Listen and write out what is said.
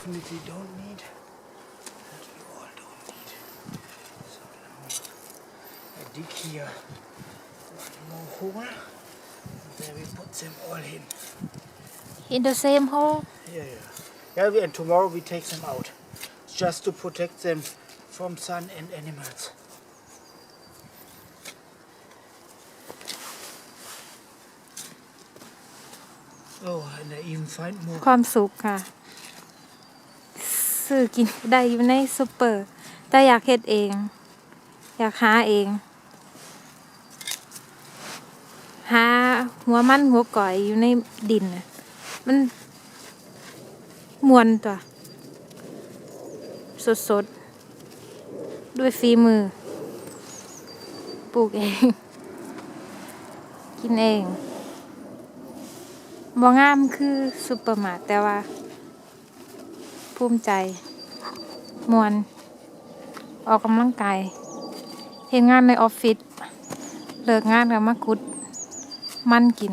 definitely don't need. That we all don't need. So now I dig here one more hole. And there we put them all in. in the same hole Yeah, yeah. Yeah, we- and tomorrow we take them out. Just to protect them from sun and animals. Oh, and I even find more. ความสุขค่ะ ซื้อกินได้อยู่ในซูเปอร์ แต่อยากเฮ็ดเอง อยากหาเอง หาหัวมันหัวก่อยอยู่ในดินมันมวนตัว สดๆด้วยฝีมือ ปลูกเอง กินเองบ่งามคือซุปเปอร์มาร์ทแต่ว่า ภูมิใจ มวน ออกกำลังกายเห็นงานในออฟฟิศเลิกงานก็มาคุด มันกิน